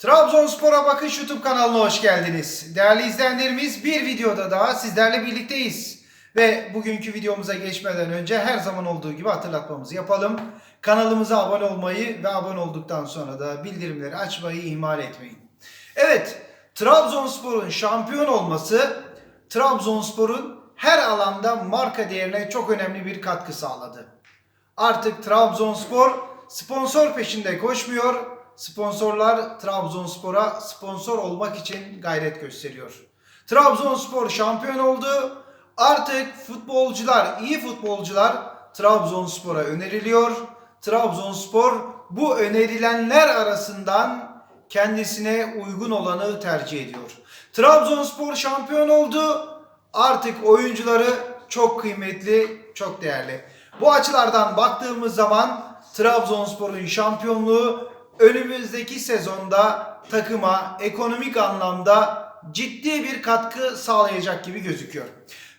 Trabzonspor'a Bakış YouTube kanalına hoş geldiniz. Değerli izleyenlerimiz bir videoda daha sizlerle birlikteyiz. Ve bugünkü videomuza geçmeden önce her zaman olduğu gibi hatırlatmamızı yapalım. Kanalımıza abone olmayı ve abone olduktan sonra da bildirimleri açmayı ihmal etmeyin. Evet, Trabzonspor'un şampiyon olması Trabzonspor'un her alanda marka değerine çok önemli bir katkı sağladı. Artık Trabzonspor sponsor peşinde koşmuyor. Sponsorlar Trabzonspor'a sponsor olmak için gayret gösteriyor. Trabzonspor şampiyon oldu. Artık futbolcular, iyi futbolcular Trabzonspor'a öneriliyor. Trabzonspor bu önerilenler arasından kendisine uygun olanı tercih ediyor. Trabzonspor şampiyon oldu. Artık oyuncuları çok kıymetli, çok değerli. Bu açılardan baktığımız zaman Trabzonspor'un şampiyonluğu önümüzdeki sezonda takıma ekonomik anlamda ciddi bir katkı sağlayacak gibi gözüküyor.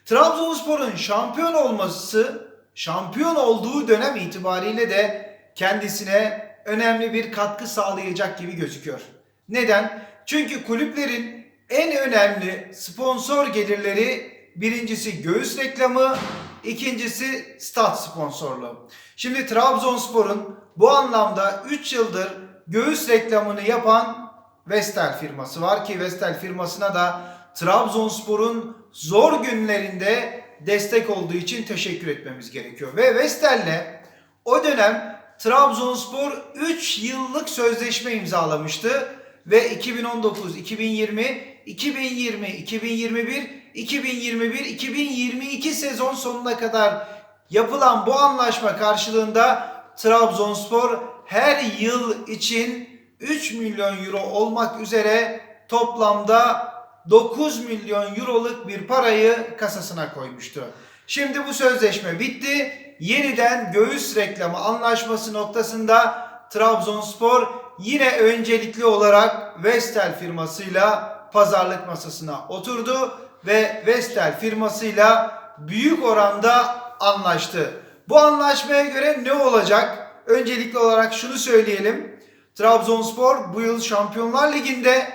Trabzonspor'un şampiyon olması, şampiyon olduğu dönem itibariyle de kendisine önemli bir katkı sağlayacak gibi gözüküyor. Neden? Çünkü kulüplerin en önemli sponsor gelirleri birincisi göğüs reklamı, ikincisi stat sponsorluğu. Şimdi Trabzonspor'un bu anlamda 3 yıldır göğüs reklamını yapan Vestel firması var ki Vestel firmasına da Trabzonspor'un zor günlerinde destek olduğu için teşekkür etmemiz gerekiyor. Ve Vestel'le o dönem Trabzonspor 3 yıllık sözleşme imzalamıştı ve 2019, 2020, 2020, 2021, 2021, 2022 sezon sonuna kadar yapılan bu anlaşma karşılığında Trabzonspor her yıl için 3 milyon euro olmak üzere toplamda 9 milyon euroluk bir parayı kasasına koymuştu. Şimdi bu sözleşme bitti. Yeniden göğüs reklamı anlaşması noktasında Trabzonspor yine öncelikli olarak Vestel firmasıyla pazarlık masasına oturdu ve Vestel firmasıyla büyük oranda anlaştı. Bu anlaşmaya göre ne olacak? Öncelikli olarak şunu söyleyelim. Trabzonspor bu yıl Şampiyonlar Ligi'nde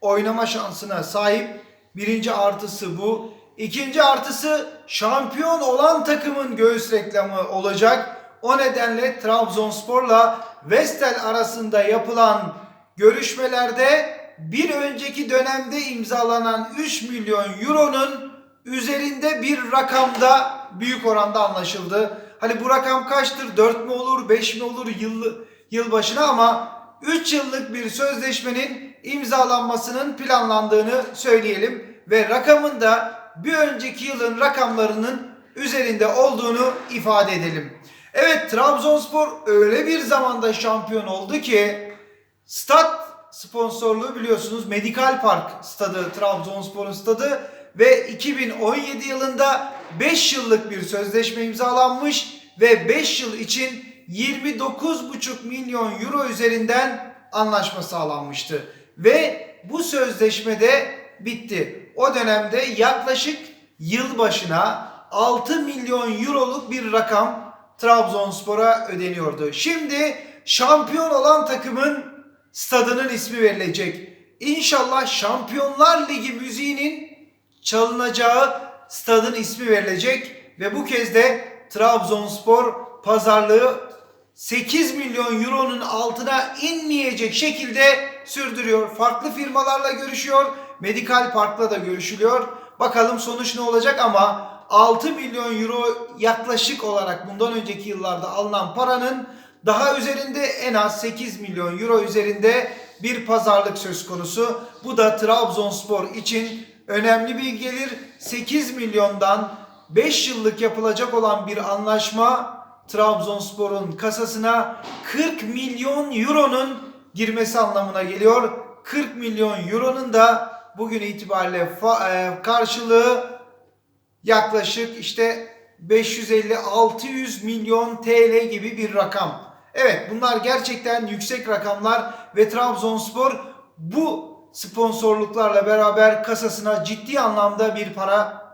oynama şansına sahip. Birinci artısı bu. İkinci artısı şampiyon olan takımın göğüs reklamı olacak. O nedenle Trabzonspor'la Vestel arasında yapılan görüşmelerde bir önceki dönemde imzalanan 3 milyon euronun üzerinde bir rakamda büyük oranda anlaşıldı. Hani bu rakam kaçtır? 4 mü olur, 5 mi olur yıl, yıl başına ama 3 yıllık bir sözleşmenin imzalanmasının planlandığını söyleyelim. Ve rakamın da bir önceki yılın rakamlarının üzerinde olduğunu ifade edelim. Evet Trabzonspor öyle bir zamanda şampiyon oldu ki stat sponsorluğu biliyorsunuz Medikal Park stadı Trabzonspor'un stadı ve 2017 yılında 5 yıllık bir sözleşme imzalanmış ve 5 yıl için 29,5 milyon euro üzerinden anlaşma sağlanmıştı. Ve bu sözleşme de bitti. O dönemde yaklaşık yıl başına 6 milyon euroluk bir rakam Trabzonspor'a ödeniyordu. Şimdi şampiyon olan takımın stadının ismi verilecek. İnşallah Şampiyonlar Ligi müziğinin çalınacağı stadın ismi verilecek ve bu kez de Trabzonspor pazarlığı 8 milyon euronun altına inmeyecek şekilde sürdürüyor. Farklı firmalarla görüşüyor. Medikal Park'la da görüşülüyor. Bakalım sonuç ne olacak ama 6 milyon euro yaklaşık olarak bundan önceki yıllarda alınan paranın daha üzerinde en az 8 milyon euro üzerinde bir pazarlık söz konusu. Bu da Trabzonspor için önemli bir gelir. 8 milyondan 5 yıllık yapılacak olan bir anlaşma Trabzonspor'un kasasına 40 milyon euronun girmesi anlamına geliyor. 40 milyon euronun da bugün itibariyle e, karşılığı yaklaşık işte 550-600 milyon TL gibi bir rakam. Evet bunlar gerçekten yüksek rakamlar ve Trabzonspor bu sponsorluklarla beraber kasasına ciddi anlamda bir para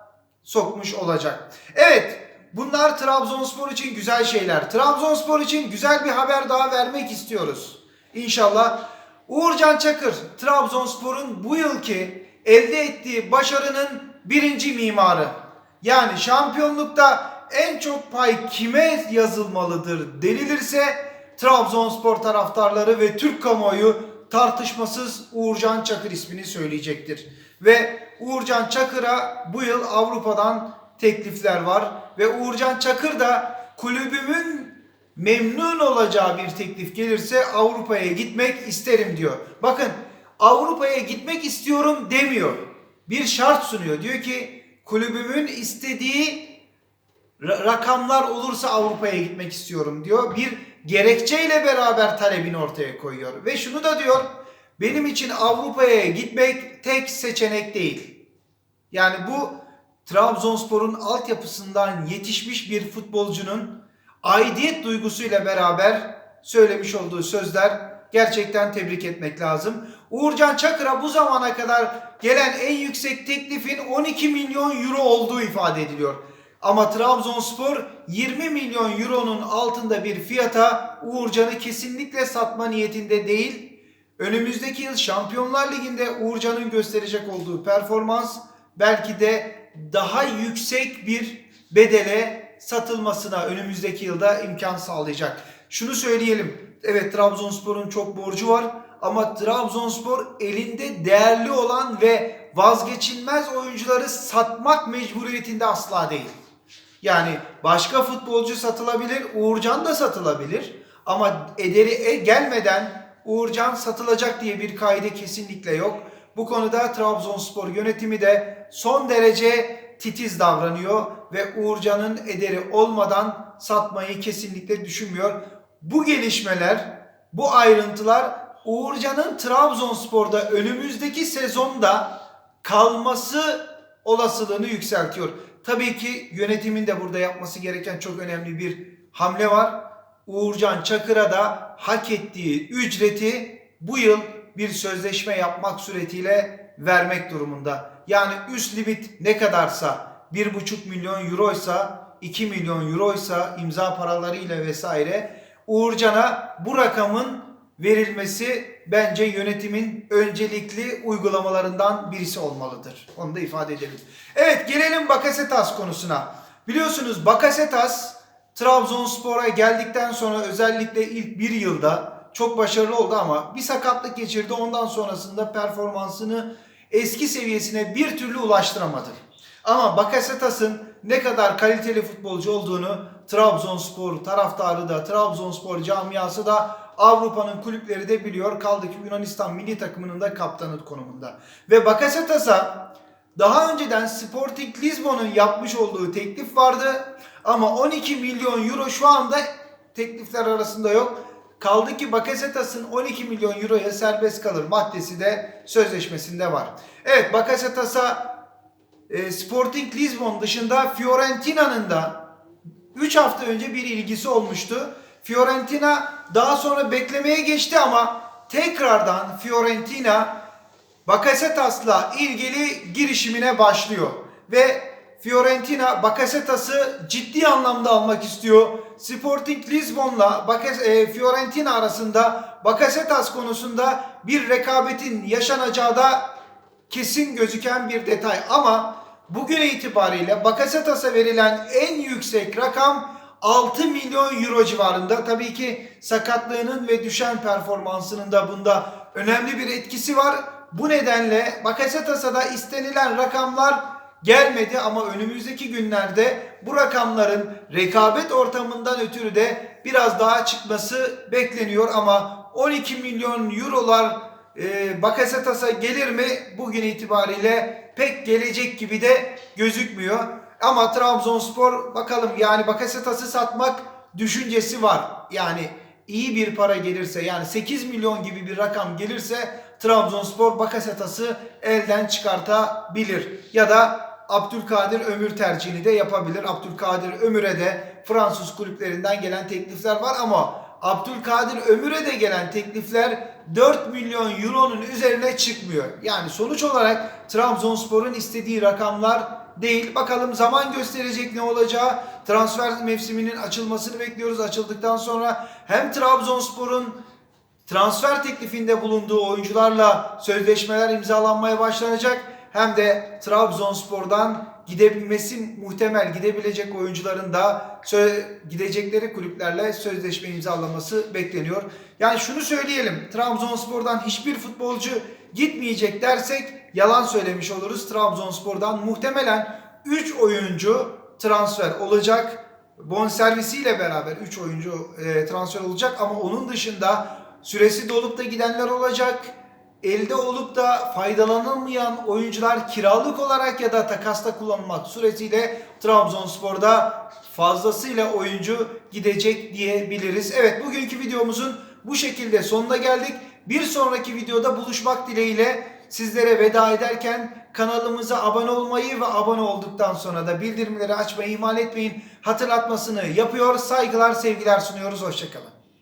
sokmuş olacak. Evet bunlar Trabzonspor için güzel şeyler. Trabzonspor için güzel bir haber daha vermek istiyoruz. İnşallah Uğurcan Çakır, Trabzonspor'un bu yılki elde ettiği başarının birinci mimarı. Yani şampiyonlukta en çok pay kime yazılmalıdır denilirse Trabzonspor taraftarları ve Türk kamuoyu tartışmasız Uğurcan Çakır ismini söyleyecektir. Ve Uğurcan Çakır'a bu yıl Avrupa'dan teklifler var ve Uğurcan Çakır da kulübümün memnun olacağı bir teklif gelirse Avrupa'ya gitmek isterim diyor. Bakın Avrupa'ya gitmek istiyorum demiyor. Bir şart sunuyor. Diyor ki kulübümün istediği ra- rakamlar olursa Avrupa'ya gitmek istiyorum diyor. Bir gerekçeyle beraber talebini ortaya koyuyor. Ve şunu da diyor. Benim için Avrupa'ya gitmek tek seçenek değil. Yani bu Trabzonspor'un altyapısından yetişmiş bir futbolcunun aidiyet duygusuyla beraber söylemiş olduğu sözler gerçekten tebrik etmek lazım. Uğurcan Çakır'a bu zamana kadar gelen en yüksek teklifin 12 milyon euro olduğu ifade ediliyor. Ama Trabzonspor 20 milyon euronun altında bir fiyata Uğurcan'ı kesinlikle satma niyetinde değil. Önümüzdeki yıl Şampiyonlar Ligi'nde Uğurcan'ın gösterecek olduğu performans belki de daha yüksek bir bedele satılmasına önümüzdeki yılda imkan sağlayacak. Şunu söyleyelim. Evet Trabzonspor'un çok borcu var ama Trabzonspor elinde değerli olan ve vazgeçilmez oyuncuları satmak mecburiyetinde asla değil. Yani başka futbolcu satılabilir, Uğurcan da satılabilir. Ama ederi e- gelmeden Uğurcan satılacak diye bir kaide kesinlikle yok. Bu konuda Trabzonspor yönetimi de son derece titiz davranıyor ve Uğurcan'ın ederi olmadan satmayı kesinlikle düşünmüyor. Bu gelişmeler, bu ayrıntılar Uğurcan'ın Trabzonspor'da önümüzdeki sezonda kalması olasılığını yükseltiyor. Tabii ki yönetimin de burada yapması gereken çok önemli bir hamle var. Uğurcan Çakır'a da hak ettiği ücreti bu yıl bir sözleşme yapmak suretiyle vermek durumunda. Yani üst limit ne kadarsa 1,5 milyon euroysa 2 milyon euroysa imza paralarıyla vesaire Uğurcan'a bu rakamın verilmesi bence yönetimin öncelikli uygulamalarından birisi olmalıdır. Onu da ifade edelim. Evet gelelim Bakasetas konusuna. Biliyorsunuz Bakasetas Trabzonspor'a geldikten sonra özellikle ilk bir yılda çok başarılı oldu ama bir sakatlık geçirdi. Ondan sonrasında performansını eski seviyesine bir türlü ulaştıramadı. Ama Bakasetas'ın ne kadar kaliteli futbolcu olduğunu Trabzonspor taraftarı da Trabzonspor camiası da Avrupa'nın kulüpleri de biliyor. Kaldı ki Yunanistan milli takımının da kaptanı konumunda. Ve Bakasetas'a daha önceden Sporting Lisbon'un yapmış olduğu teklif vardı. Ama 12 milyon euro şu anda teklifler arasında yok. Kaldı ki Bakasetas'ın 12 milyon euroya serbest kalır maddesi de sözleşmesinde var. Evet Bakasetas'a e, Sporting Lisbon dışında Fiorentina'nın da 3 hafta önce bir ilgisi olmuştu. Fiorentina daha sonra beklemeye geçti ama tekrardan Fiorentina Bakasetas'la ilgili girişimine başlıyor. Ve Fiorentina Bakasetas'ı ciddi anlamda almak istiyor. Sporting Lisbon'la e, Fiorentina arasında Bakasetas konusunda bir rekabetin yaşanacağı da kesin gözüken bir detay ama bugün itibariyle Bakasetas'a verilen en yüksek rakam 6 milyon euro civarında. Tabii ki sakatlığının ve düşen performansının da bunda önemli bir etkisi var. Bu nedenle Bakasetas'a da istenilen rakamlar gelmedi ama önümüzdeki günlerde bu rakamların rekabet ortamından ötürü de biraz daha çıkması bekleniyor ama 12 milyon eurolar e, Bakasetas'a gelir mi? Bugün itibariyle pek gelecek gibi de gözükmüyor. Ama Trabzonspor bakalım yani Bakasetas'ı satmak düşüncesi var. Yani iyi bir para gelirse yani 8 milyon gibi bir rakam gelirse Trabzonspor Bakasetas'ı elden çıkartabilir. Ya da Abdülkadir Ömür tercihini de yapabilir. Abdülkadir Ömür'e de Fransız kulüplerinden gelen teklifler var ama Abdülkadir Ömür'e de gelen teklifler 4 milyon euronun üzerine çıkmıyor. Yani sonuç olarak Trabzonspor'un istediği rakamlar değil. Bakalım zaman gösterecek ne olacağı. Transfer mevsiminin açılmasını bekliyoruz. Açıldıktan sonra hem Trabzonspor'un transfer teklifinde bulunduğu oyuncularla sözleşmeler imzalanmaya başlanacak hem de Trabzonspor'dan gidebilmesi muhtemel gidebilecek oyuncuların da gidecekleri kulüplerle sözleşme imzalaması bekleniyor. Yani şunu söyleyelim. Trabzonspor'dan hiçbir futbolcu gitmeyecek dersek yalan söylemiş oluruz. Trabzonspor'dan muhtemelen 3 oyuncu transfer olacak. Bonservisiyle beraber 3 oyuncu e, transfer olacak ama onun dışında süresi dolup da gidenler olacak. Elde olup da faydalanılmayan oyuncular kiralık olarak ya da takasta kullanılmak suretiyle Trabzonspor'da fazlasıyla oyuncu gidecek diyebiliriz. Evet bugünkü videomuzun bu şekilde sonuna geldik. Bir sonraki videoda buluşmak dileğiyle sizlere veda ederken kanalımıza abone olmayı ve abone olduktan sonra da bildirimleri açmayı ihmal etmeyin. Hatırlatmasını yapıyor. Saygılar, sevgiler sunuyoruz. Hoşçakalın.